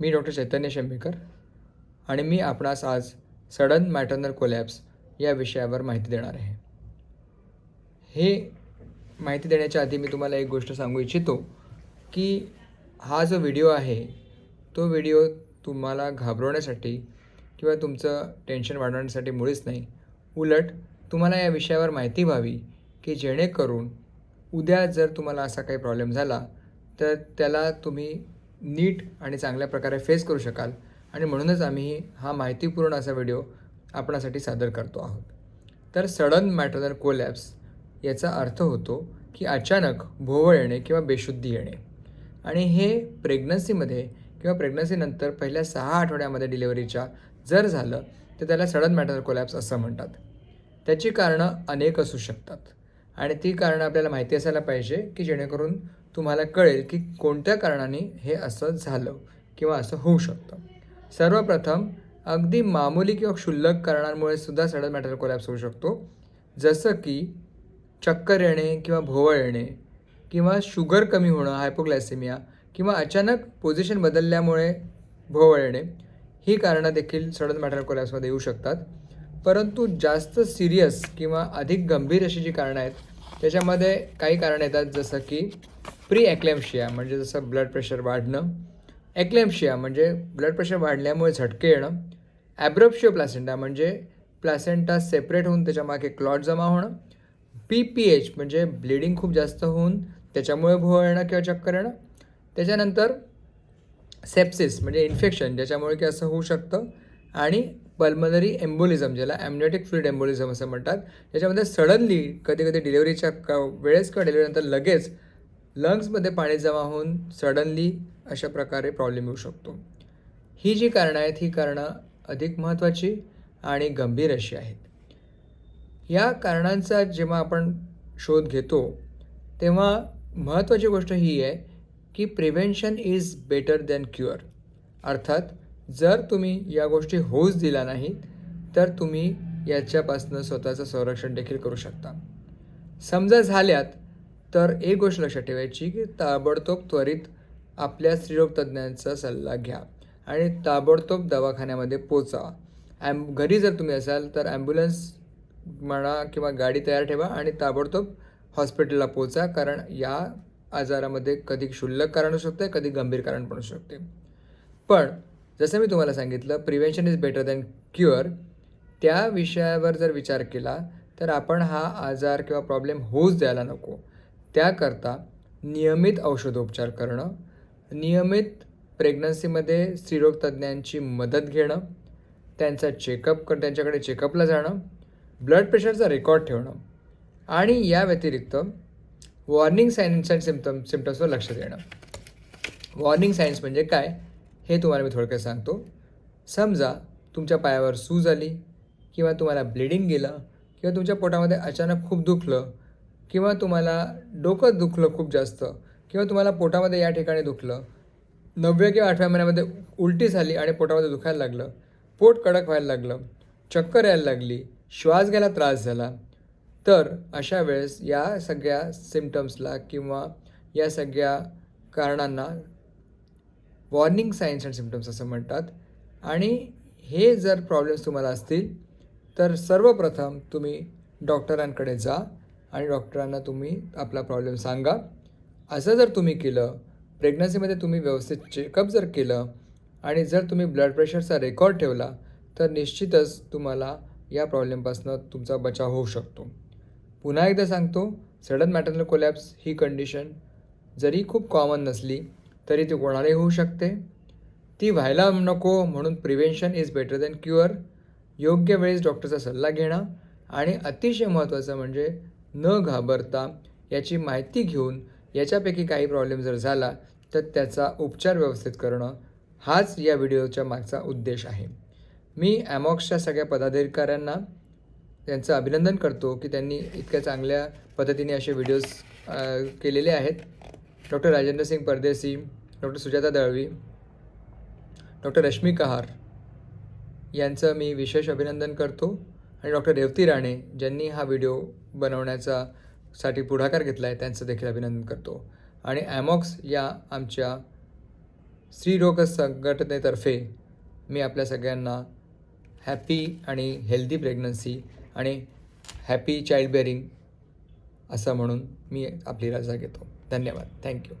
मी doctor चैतन्य शेंबेकर आणि मी आपणास आज सडन मॅटर्नल कोलॅप्स या विषयावर माहिती देणार आहे. हे माहिती देण्याच्या आधी मी तुम्हाला एक गोष्ट सांगू इच्छितो की हा जो व्हिडिओ आहे तो व्हिडिओ तुम्हाला घाबरवण्यासाठी किंवा तुमचं टेन्शन वाढवण्यासाठी मुळीच नाही. उलट तुम्हाला या विषयावर माहिती व्हावी की जेणेकरून उद्या जर तुम्हाला असा काही प्रॉब्लेम झाला तर त्याला तुम्ही नीट आणि चांगल्या प्रकारे फेस करू शकाल. आणि म्हणूनच आम्ही हा माहितीपूर्ण असा व्हिडिओ आपणासाठी सादर करतो आहोत. तर सडन मॅटर्नल कोलॅप्स याचा अर्थ होतो की अचानक भोवळ येणे किंवा बेशुद्धी येणे. आणि हे प्रेग्नन्सीमध्ये किंवा प्रेग्नन्सीनंतर पहिल्या सहा आठवड्यामध्ये डिलिव्हरीच्या जर झालं तर त्याला सडन मॅटर्नल कोलॅप्स असं म्हणतात. त्याची कारणं अनेक असू शकतात. आणि ती कारणं आपल्याला माहिती असायला पाहिजे की जेणेकरून तुम्हाला कळेल की कोणत्या कारणाने हे असं झालं किंवा असं होऊ शकतं. सर्वप्रथम अगदी मामूली किंवा क्षुल्लक कारणांमुळे सुद्धा सडन मॅटर कोलॅप्स होऊ शकतो. जसं की चक्कर येणे किंवा भोवळ येणे किंवा शुगर कमी होणं हायपोग्लायसेमिया किंवा अचानक पोझिशन बदलल्यामुळे भोवळ येणे ही कारणं देखील सडन मॅटर कोलॅप्समध्ये येऊ शकतात. परंतु जास्त सिरियस किंवा अधिक गंभीर अशी जी कारणं आहेत त्याच्यामध्ये काही कारणं येतात जसं की प्री ॲक्लेम्शिया म्हणजे जसं ब्लड प्रेशर वाढणं. ॲक्लेम्शिया म्हणजे ब्लड प्रेशर वाढल्यामुळे झटके येणं. ॲब्रप्शिओ प्लॅसेंटा म्हणजे प्लॅसेंटा सेपरेट होऊन त्याच्यामागे क्लॉट जमा होणं. पी पी एच म्हणजे ब्लिडिंग खूप जास्त होऊन त्याच्यामुळे भोवळ येणं किंवा चक्कर येणं. त्याच्यानंतर सेप्सिस म्हणजे इन्फेक्शन ज्याच्यामुळे की असं होऊ शकतं. आणि पल्मनरी एम्बोलिझम ज्याला ॲम्नेटिक फ्लुइड एम्बोलिझम असं म्हणतात याच्यामध्ये सडनली कधी कधी डिलिव्हरीच्या क वेळेस किंवा डिलिव्हरीनंतर लगेच लंग्समध्ये पाणी जमा होऊन सडनली अशा प्रकारे प्रॉब्लेम येऊ शकतो. ही जी कारणं आहेत ही कारणं अधिक महत्त्वाची आणि गंभीर अशी आहेत. या कारणांचा जेव्हा आपण शोध घेतो तेव्हा महत्त्वाची गोष्ट ही आहे की prevention is better than cure अर्थात जर तुम्ही या गोष्टी होऊच दिल्या नाहीत तर तुम्ही याच्यापासनं स्वतःचं संरक्षण देखील करू शकता. समजा झाल्यात तर एक गोष्ट लक्षात ठेवायची की ताबडतोब त्वरित आपल्या स्त्रीरोग तज्ज्ञांचा सल्ला घ्या आणि ताबडतोब दवाखान्यामध्ये पोचा ॲम घरी जर तुम्ही असाल तर ॲम्ब्युलन्स म्हणा किंवा गाडी तयार ठेवा आणि ताबडतोब हॉस्पिटलला पोचा कारण या आजारामध्ये कधी क्षुल्लक कारण असू शकते कधी गंभीर कारण पण असू शकते पण जसं मी तुम्हाला सांगितलं prevention is better than cure त्या विषयावर जर विचार केला तर आपण हा आजार किंवा प्रॉब्लेम होऊच द्यायला नको. त्याकरता नियमित औषधोपचार करणं नियमित प्रेग्नन्सीमध्ये स्त्रीरोग तज्ज्ञांची मदत घेणं त्यांचा चेकअप कर त्यांच्याकडे चेकअपला जाणं ब्लड प्रेशरचा रेकॉर्ड ठेवणं आणि या व्यतिरिक्त वॉर्निंग सायन्स अँड सिम्पटम सिम्टम्सवर लक्ष देणं. वॉर्निंग सायन्स म्हणजे काय? हे तुम्हाला मी थोडक्यात सांगतो. समजा तुमच्या पायावर सूज आली किंवा तुम्हाला ब्लिडिंग गेलं किंवा तुमच्या पोटामध्ये अचानक खूप दुखलं किंवा तुम्हाला डोकं दुखलं खूप जास्त किंवा तुम्हाला पोटामध्ये या ठिकाणी दुखलं नवव्या किंवा आठव्या महिन्यामध्ये उलटी झाली आणि पोटामध्ये दुखायला लागलं पोट कडक व्हायला लागलं चक्कर यायला लागली श्वास घ्यायला त्रास झाला तर अशा वेळेस या सगळ्या सिमटम्सला किंवा या सगळ्या कारणांना वॉर्निंग सायन्स अँड सिम्पटम्स असं म्हणतात. आणि हे जर प्रॉब्लेम्स तुम्हाला असतील तर सर्वप्रथम तुम्ही डॉक्टरांकडे जा आणि डॉक्टरांना तुम्ही आपला प्रॉब्लेम सांगा. असं जर तुम्ही केलं प्रेग्नन्सीमध्ये तुम्ही व्यवस्थित चेकअप जर केलं आणि जर तुम्ही ब्लड प्रेशरचा रेकॉर्ड ठेवला तर निश्चितच तुम्हाला या प्रॉब्लेमपासून तुमचा बचाव होऊ शकतो. पुन्हा एकदा सांगतो सडन मॅटर्नल कोलॅप्स ही कंडिशन जरी खूप कॉमन नसली तरी ती कोणालाही होऊ शकते. ती व्हायला नको म्हणून prevention is better than cure. योग्य वेळेस डॉक्टरचा सल्ला घेणं आणि अतिशय महत्त्वाचं म्हणजे न घाबरता याची माहिती घेऊन याच्यापैकी काही प्रॉब्लेम जर झाला तर त्याचा उपचार व्यवस्थित करणं हाच या व्हिडिओच्या मागचा उद्देश आहे. मी ॲमॉक्सच्या सगळ्या पदाधिकाऱ्यांना त्यांचं अभिनंदन करतो की त्यांनी इतक्या चांगल्या पद्धतीने असे व्हिडिओज केलेले आहेत. Doctor Rajendra Singh Pardeshi doctor Sujata Dalvi doctor Rashmi Kahar यांचं मी विशेष अभिनंदन करतो आणि डॉक्टर रेवती राणे ज्यांनी हा व्हिडिओ बनवण्याचा साठी पुढाकार घेतला आहे त्यांचं देखील अभिनंदन करतो. आणि ॲमॉक्स या आमच्या स्त्रीरोग संघटनेतर्फे मी आपल्या सगळ्यांना हॅपी आणि हेल्दी प्रेग्नन्सी आणि हॅपी चाइल्ड बेअरिंग असं म्हणून मी आपली रजा घेतो. धन्यवाद. थँक्यू.